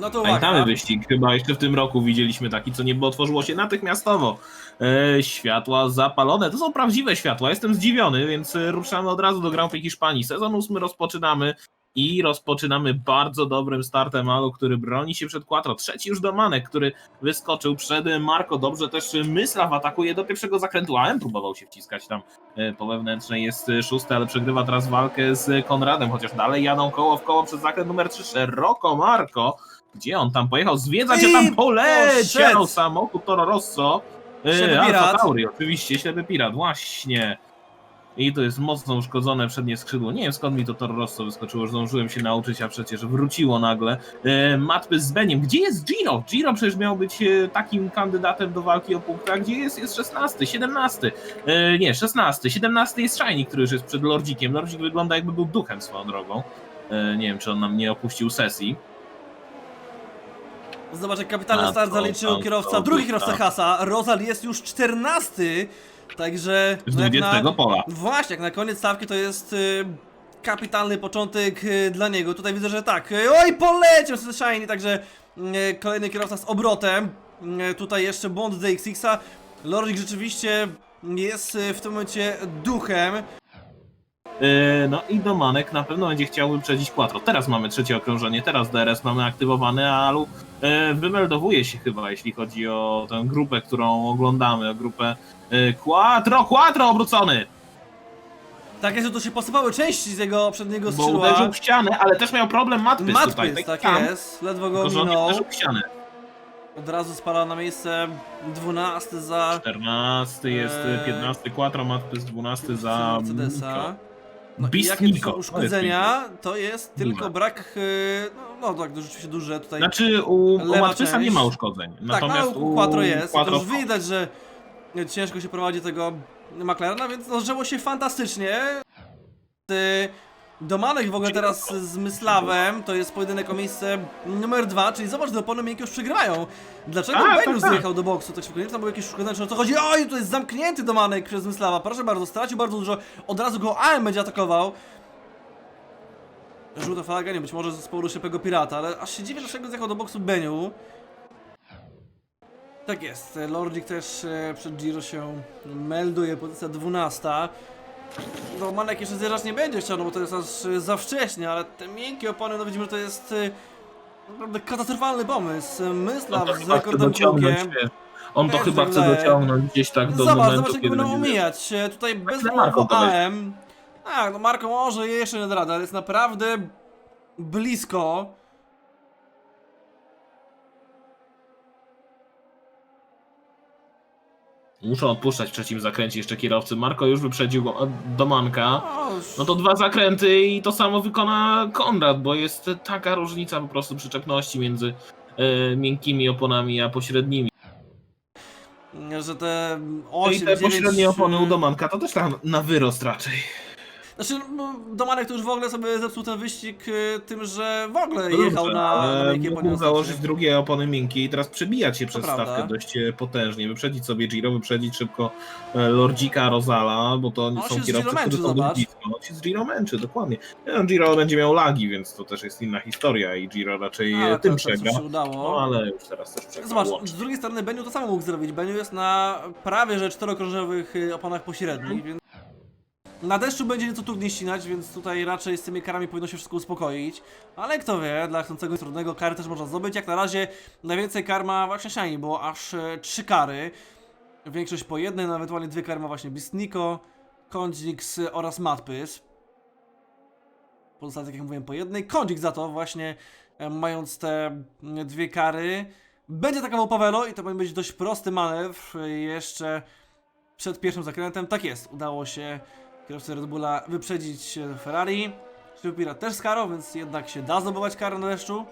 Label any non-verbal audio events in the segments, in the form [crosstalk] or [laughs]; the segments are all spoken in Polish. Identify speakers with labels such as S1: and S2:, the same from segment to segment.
S1: No to
S2: Pamiętamy
S1: uwaga.
S2: wyścig, chyba jeszcze w tym roku widzieliśmy taki, co niebo otworzyło się natychmiastowo. E, światła zapalone, to są prawdziwe światła, jestem zdziwiony, więc e, ruszamy od razu do Grand Prix Hiszpanii. Sezon ósmy rozpoczynamy i rozpoczynamy bardzo dobrym startem Alu, który broni się przed Quattro. Trzeci już Domanek, który wyskoczył przed Marco. Dobrze też Myslaf atakuje do pierwszego zakrętu, a M próbował się wciskać tam e, po wewnętrznej, jest szósty, ale przegrywa teraz walkę z Konradem, chociaż dalej jadą koło w koło przez zakręt numer 3. Szeroko Marco. Gdzie on tam pojechał? Zwiedzać, a tam poleciał
S1: poszedł.
S2: samochód Toro Rosso.
S1: Ślepy
S2: E, Alfa
S1: pirat.
S2: Tauri, oczywiście, ślepy pirat, właśnie. I to jest mocno uszkodzone przednie skrzydło. Nie wiem skąd mi to Toro Rosso wyskoczyło, że zdążyłem się nauczyć, a przecież wróciło nagle. E, Matpy z Beniem. Gdzie jest Giro? Giro przecież miał być e, takim kandydatem do walki o punkt, a gdzie jest? Jest 16, 17. E, nie, 16. 17 jest Shiny, który już jest przed Lordzikiem. Lordzik wygląda jakby był duchem swoją drogą. E, nie wiem, czy on nam nie opuścił sesji.
S1: Zobacz, jak kapitalny start zaliczył kierowca, drugi kierowca Hasa. Rozal jest już 14, także...
S2: Z
S1: no jak
S2: 20
S1: na-
S2: pola.
S1: Właśnie, jak na koniec stawki to jest y, kapitalny początek y, dla niego. Tutaj widzę, że tak. Y, oj, poleciał z Shiny, także y, kolejny kierowca z obrotem. Y, tutaj jeszcze błąd DXX-a. Lordik rzeczywiście jest y, w tym momencie duchem.
S2: Yy, No i Domanek na pewno będzie chciał wyprzedzić Quattro. Teraz mamy trzecie okrążenie, teraz DRS mamy aktywowany, a Alu yy, wymeldowuje się chyba, jeśli chodzi o tę grupę, którą oglądamy, o grupę yy, Quattro, Quattro obrócony!
S1: Tak jest, że to się posypały części z jego przedniego
S2: Bo
S1: skrzydła.
S2: uderzył w ścianę, ale też miał problem Matpys, tutaj.
S1: Matpys, tak
S2: tam,
S1: jest. Ledwo go minął.
S2: uderzył w ścianę.
S1: Od razu spala na miejsce 12 za
S2: 14 jest,
S1: Eee,
S2: 15 Quattro, Matpys 12 za
S1: Mercedesa. No i
S2: Beast
S1: jakie to
S2: Nico.
S1: są uszkodzenia, to jest
S2: Duże.
S1: tylko brak, y, no, no tak, to rzeczywiście duże tutaj.
S2: Znaczy u, u
S1: Lewa
S2: Matpysa nie ma uszkodzeń,
S1: tak, no,
S2: natomiast
S1: ale u Quattro jest,
S2: Quattro
S1: to już widać, że ciężko się prowadzi tego McLarena, więc no, żyło się fantastycznie. Y, Domanek w ogóle teraz z Myslawem, to jest pojedynek o miejsce numer dwa, czyli zobacz, że opony miękkie już przegrywają. Dlaczego
S2: A,
S1: Benius
S2: tak,
S1: zjechał do boksu tak szybko? Nie tam uszkodzenie, czy o co chodzi? Oj, to jest zamknięty Domanek przez Myslava, proszę bardzo, stracił bardzo dużo, od razu go AM będzie atakował. Żółta flaga, nie być może z powodu ślepego pirata, ale aż się dziwię, dlaczego zjechał do boksu Beniu. Tak jest, Lordzik też e, przed Giro się melduje, pozycja 12. No Manek jeszcze zjeżdżać nie będzie chciał, no bo to jest aż e, za wcześnie, ale te miękkie opony, no widzimy, że to jest e, naprawdę katastrofalny pomysł. Myslав z rekordem
S2: wiesz, On to
S1: Też
S2: chyba
S1: tak
S2: chce dociągnąć gdzieś tak do
S1: Zobacz,
S2: momentu,
S1: zobacz jak
S2: kiedy
S1: będą
S2: będzie-
S1: omijać. E, Tutaj bez
S2: na Marko to.
S1: AM. Tak, no Marko może jeszcze nie da rady, ale jest naprawdę blisko.
S2: Muszą odpuszczać w trzecim zakręcie jeszcze kierowcy. Marko już wyprzedził go- Domanka. No to dwa zakręty i to samo wykona Konrad, bo jest taka różnica po prostu przyczepności między e, miękkimi oponami a pośrednimi.
S1: że te
S2: No i
S1: 8,
S2: te
S1: 9...
S2: pośrednie opony u Domanka to też tam na wyrost raczej.
S1: Znaczy, no, Domanek to już w ogóle sobie zepsuł ten wyścig y, tym, że w ogóle
S2: Dobrze,
S1: jechał na, na
S2: ale
S1: miękkie
S2: mógł założyć drugie opony miękkie i teraz przebijać się przez
S1: prawda.
S2: stawkę dość e, potężnie, wyprzedzić sobie Giro, wyprzedzić szybko e, Lordzika, Rozala, bo to
S1: On
S2: są kierowcy,
S1: męczy,
S2: którzy są
S1: zobacz.
S2: blisko. On się z Giro męczy, dokładnie. No, Giro będzie miał lagi, więc to też jest inna historia i Giro raczej
S1: Ale
S2: e, tym
S1: to, to,
S2: przegra.
S1: co się udało.
S2: No ale już teraz też przegra.
S1: Zobacz,
S2: łącznie.
S1: z drugiej strony Beniu to samo mógł zrobić. Beniu jest na prawie że czterokrążowych y, oponach pośrednich, więc na deszczu będzie nieco trudniej ścinać, więc tutaj raczej z tymi karami powinno się wszystko uspokoić. Ale kto wie, dla chcącego trudnego kary też można zdobyć. Jak na razie najwięcej kar ma właśnie Shiny, bo aż e, trzy kary. Większość po jednej, no ewentualnie dwie kary ma właśnie Bistniko, Kondix oraz Matpys. Pozostałe, tak jak mówiłem, po jednej. Kondzik za to właśnie e, mając te dwie kary. Będzie atakował Pawelo i to będzie być dość prosty manewr jeszcze przed pierwszym zakrętem. Tak jest, udało się kierowcy Red Bulla wyprzedzić Ferrari. Szybki Pirat też z karą, więc jednak się da zdobywać karę na deszczu.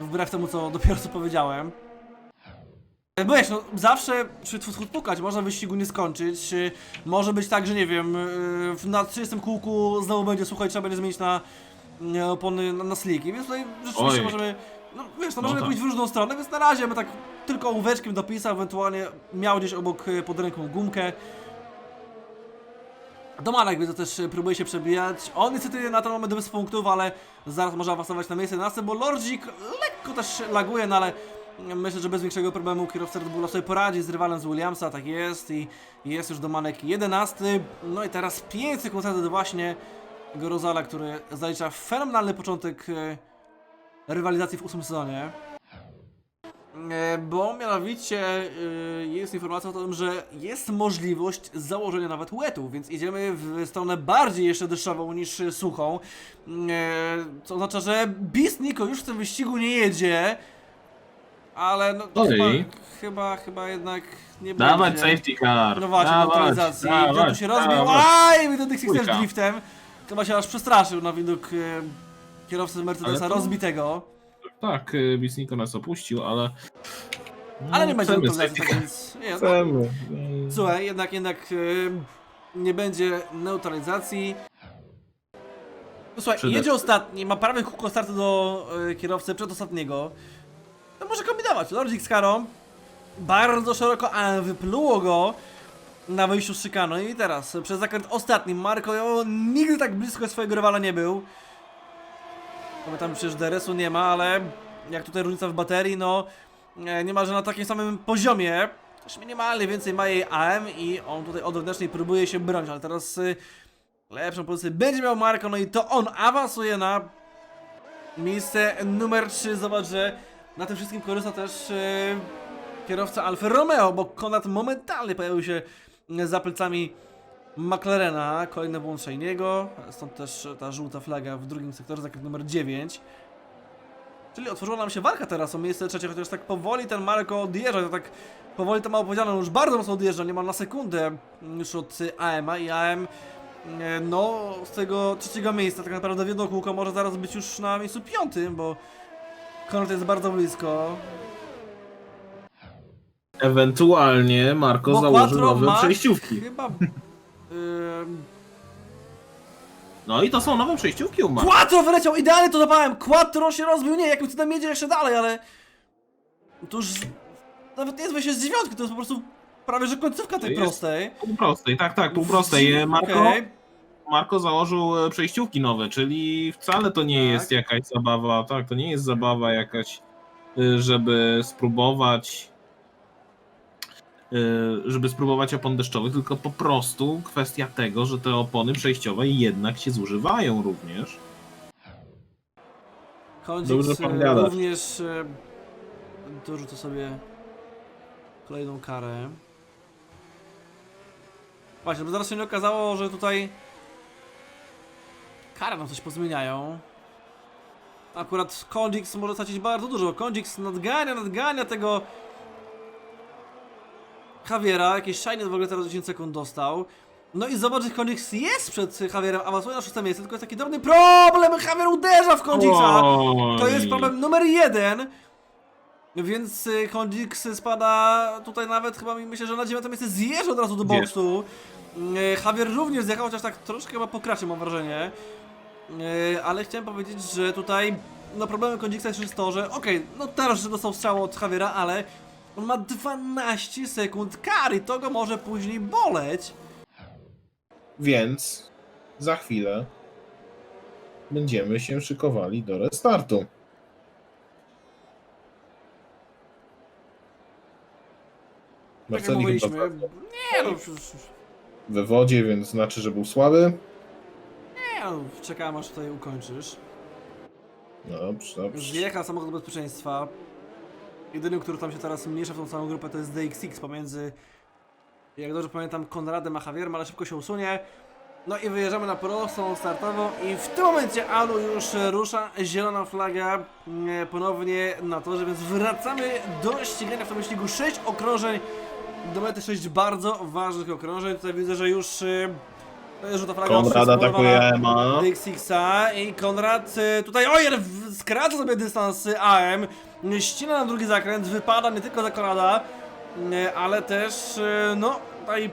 S1: Wbrew temu, co dopiero co powiedziałem. E, wiesz, no zawsze przy tfu pukać, można wyścigu nie skończyć. e, Może być tak, że nie wiem, e, w- na 30 kółku znowu będzie, słuchaj, trzeba będzie zmienić na opony na, na sliki, więc tutaj rzeczywiście
S2: Oj.
S1: możemy, no wiesz, no
S2: No
S1: możemy
S2: tak.
S1: pójść w różną stronę, więc na razie bym tak tylko ołóweczkiem dopisał, ewentualnie miał gdzieś obok pod ręką gumkę. Domanek więc też próbuje się przebijać. On niestety na ten moment bez punktów, ale zaraz może awansować na miejsce 11, bo Lordzik lekko też laguje, no ale myślę, że bez większego problemu kierowca Red Bulla sobie poradzi z rywalem z Williamsa, tak jest i jest już Domanek 11. No i teraz 5 sekund do właśnie Gorozala, który zalicza fenomenalny początek e, rywalizacji w ósmym sezonie. E, Bo mianowicie e, jest informacja o tym, że jest możliwość założenia nawet wetu, więc idziemy w stronę bardziej jeszcze deszczową niż suchą. E, Co oznacza, że Beast Nico już w tym wyścigu nie jedzie. Ale no
S2: Oj.
S1: chyba, chyba, chyba jednak nie
S2: Dawać
S1: będzie.
S2: safety car.
S1: No właśnie,
S2: dawać,
S1: neutralizacji. Tu się rozbił.
S2: dawać.
S1: Aj, Dixie też
S2: Dwójka.
S1: driftem. Chyba się aż przestraszył na widok kierowcy Mercedesa
S2: Ale to-
S1: rozbitego.
S2: Tak, y, Bisniko nas opuścił, ale...
S1: Ale nie
S2: No,
S1: będzie
S2: car.
S1: więc... Nie, no,
S2: Chcemy.
S1: Słuchaj, jednak, jednak y, nie będzie neutralizacji. No, Słuchaj,
S2: Przede-
S1: jedzie ostatni, ma prawie kółko startu do y, kierowcy przedostatniego. No może kombinować. Lordzik z karą. Bardzo szeroko, a wypluło go na wyjściu z szykanu. I teraz przez zakręt ostatni. Marko nigdy tak blisko swojego rywala nie był. Pamiętam przecież DRS-u nie ma, ale jak tutaj różnica w baterii, no e, niemalże na takim samym poziomie. Też minimalnie więcej ma jej AM i on tutaj od wewnętrznej próbuje się bronić, ale teraz y, lepszą pozycję będzie miał Marko, no i to on awansuje na miejsce numer 3. Zobacz, że na tym wszystkim korzysta też y, kierowca Alfa Romeo, bo Konrad momentalnie pojawił się za plecami McLarena, kolejny błąd Shane'ego, stąd też ta żółta flaga w drugim sektorze, zakręt numer 9. Czyli otworzyła nam się walka teraz o miejsce trzecie, chociaż tak powoli ten Marko odjeżdża, to tak powoli to mało powiedziane, już bardzo mocno odjeżdża, niemal na sekundę już od AM-a i AM e, no z tego trzeciego miejsca tak naprawdę w jedno kółko może zaraz być już na miejscu piątym, bo Konrad jest bardzo blisko.
S2: Ewentualnie Marko
S1: Bo
S2: założy nowe
S1: ma
S2: przejściówki.
S1: Chyba...
S2: No i to są nowe przejściówki u Marka.
S1: Quattro wyleciał, idealnie to dopałem! Quattro się rozbił, nie, jakim cudem jedzie jeszcze dalej, ale... To już... Nawet nie jest wejście z dziewiątki, to jest po prostu prawie że końcówka tej
S2: jest-
S1: prostej.
S2: Pół prostej, tak, tak, pół prostej. E, Marko,
S1: Okej.
S2: Marko założył e, przejściówki nowe, czyli wcale to nie
S1: Tak.
S2: jest jakaś zabawa, tak, to nie jest zabawa jakaś, e, żeby spróbować żeby spróbować opon deszczowych, tylko po prostu kwestia tego, że te opony przejściowe jednak się zużywają również. Dobrze pan gada.
S1: również e, dorzuca sobie kolejną karę. Właśnie, bo zaraz się nie okazało, że tutaj kary nam coś pozmieniają. Akurat Kondix może stracić bardzo dużo. Kondix nadgania, nadgania tego Javiera. Jakieś shiny w ogóle teraz 10 sekund dostał. No i zobacz, że jest przed Javierem, awansuje na szóste miejsce, tylko jest taki drobny problem. Javier uderza w Kondixa. To jest problem numer jeden. Więc y, Kondix spada tutaj nawet chyba mi myślę, że na dziewiąte miejsce zjeżdża od razu do boksu. Y, Javier również zjechał, chociaż tak troszkę chyba po kracie mam wrażenie. Y, Ale chciałem powiedzieć, że tutaj no problemem Kondixa jest to, że okej, no teraz że dostał strzał od Javiera, ale on ma 12 sekund kary, to go może później boleć.
S3: Więc za chwilę będziemy się szykowali do restartu.
S1: Tak jak
S3: Marceli chyba
S1: mówiliśmy. Nie no, przecież-
S3: we wodzie, więc znaczy, że był słaby.
S1: nie no, czekałem aż tutaj ukończysz.
S3: No dobrze, dobrze.
S1: Zjechał samochód bezpieczeństwa. Jedynym, który tam się teraz mniejsza w tą całą grupę to jest DXX pomiędzy, jak dobrze pamiętam, Konradem a Javierem, ale szybko się usunie. No i wyjeżdżamy na prostą startową i w tym momencie Alu już rusza zielona flaga mm, ponownie na torze, więc wracamy do ścigania w tym wyścigu 6 okrążeń do mety 6 bardzo ważnych okrążeń. Tutaj widzę, że już y, żółta flaga
S3: Konrad atakuje Ema.
S1: DXX-a i Konrad y, tutaj, oj, ale w- skraca sobie dystans AM, ścina na drugi zakręt, wypada nie tylko za Konrada, y, ale też, y, no, tutaj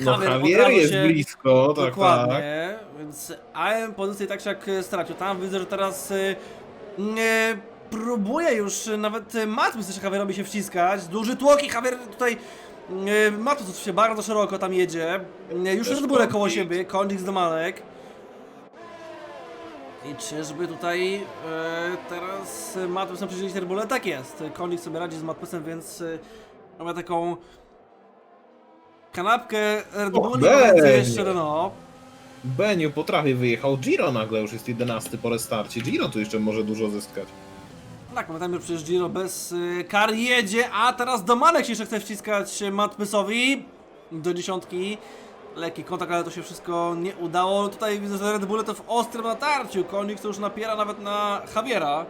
S3: No
S1: Javier
S3: jest
S1: się-
S3: blisko, tak, tak.
S1: Dokładnie, więc AM pozycję tak czy jak stracił. Tam widzę, że teraz y, nie próbuje już y, nawet Matmus jeszcze Javierowi się wciskać. Duży tłok i Javier tutaj Matus oczywiście bardzo szeroko tam jedzie. Już
S3: Też
S1: Red Bulle koło siebie, Kondix z Domanek. I czyżby tutaj e, teraz Matus na Red Bulle? Tak jest. Kondix sobie radzi z Matusem, więc e, mamy taką kanapkę Red
S3: Och,
S1: Bulli, a
S3: Beń!
S1: jeszcze Renault.
S3: Beniu po trawie wyjechał, Giro nagle już jest 11 po restarcie. Giro tu jeszcze może dużo zyskać.
S1: Tak, pamiętajmy, że przecież Giro bez y, kar jedzie, a teraz Domanek się jeszcze chce wciskać Matpysowi do dziesiątki. Lekki kontakt, ale to się wszystko nie udało. Tutaj widzę, że Red Bull to w ostrym natarciu. Konik to już napiera nawet na Javiera.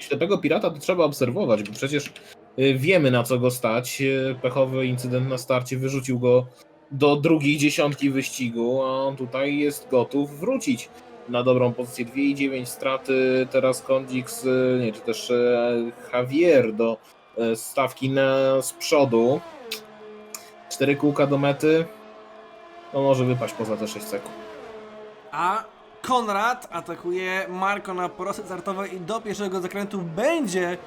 S3: Ślepego pirata to trzeba obserwować, bo przecież y, wiemy na co go stać. Y, Pechowy incydent na starcie wyrzucił go do drugiej dziesiątki wyścigu, a on tutaj jest gotów wrócić na dobrą pozycję. 2,9 straty, teraz Kondix, y, nie, czy też Javier do stawki na, z przodu. Cztery kółka do mety. No może wypaść poza te 6 sekund.
S1: A Konrad atakuje Marko na porosy startowe i do pierwszego zakrętu będzie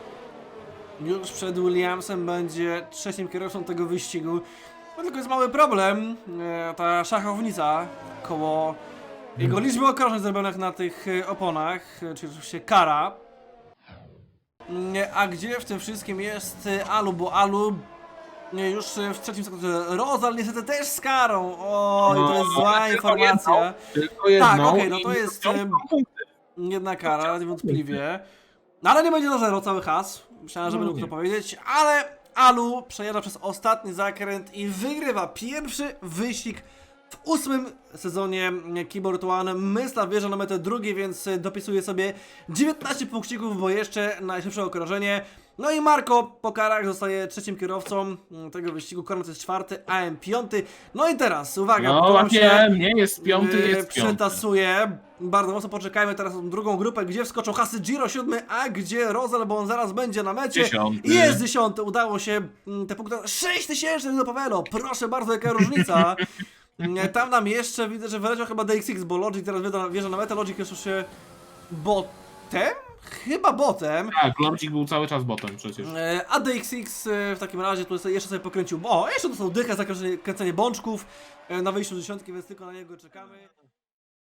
S1: już przed Williamsem, będzie trzecim kierowcą tego wyścigu. No tylko jest mały problem, e, ta szachownica koło jego liczby okrążeń zrobionych na tych e, oponach, e, czyli oczywiście kara. A gdzie w tym wszystkim jest Alu, bo Alu nie, już e, w trzecim sektorze Rozal niestety też z karą. O, i to
S2: No,
S1: jest zła
S2: ale tylko
S1: informacja.
S2: Tylko jedną
S1: okej, no
S2: i
S1: to jest, em,
S2: punkty.
S1: Jedna kara, niewątpliwie. No ale nie będzie na zero cały has. Myślałem, że
S2: No
S1: będę
S2: nie.
S1: to powiedzieć, ale Alu przejeżdża przez ostatni zakręt i wygrywa pierwszy wyścig w ósmym sezonie Keyboard One. Mysla wjeżdża na metę drugiej, więc dopisuje sobie 19 punkcików, bo jeszcze najszybsze okrążenie. No i Marko po karach zostaje trzecim kierowcą tego wyścigu. Kornet jest czwarty, AM piąty. No i teraz, uwaga,
S2: No
S1: bo
S2: nie jest piąty,
S1: Yy,
S2: jest piąty.
S1: Bardzo mocno poczekajmy teraz na tą drugą grupę, gdzie wskoczą hasy Giro 7, a gdzie Rozal, bo on zaraz będzie na mecie.
S2: Dziesiąty.
S1: I jest dziesiąty, udało się mm, te punkty. 6 tysięcy do Pawelo, proszę bardzo, jaka różnica. Mm, [laughs] Tam nam jeszcze widzę, że wyleciał chyba DXX, bo Logic teraz wjeżdża na metę. Logic jest już się botem? Chyba botem.
S2: Tak, Lordzik był cały czas botem przecież.
S1: E, A DXX e, w takim razie tu sobie- jeszcze sobie pokręcił. O, jeszcze dostał dychę za kręcenie, kręcenie bączków e, na wyjściu z dziesiątki, więc tylko na niego czekamy.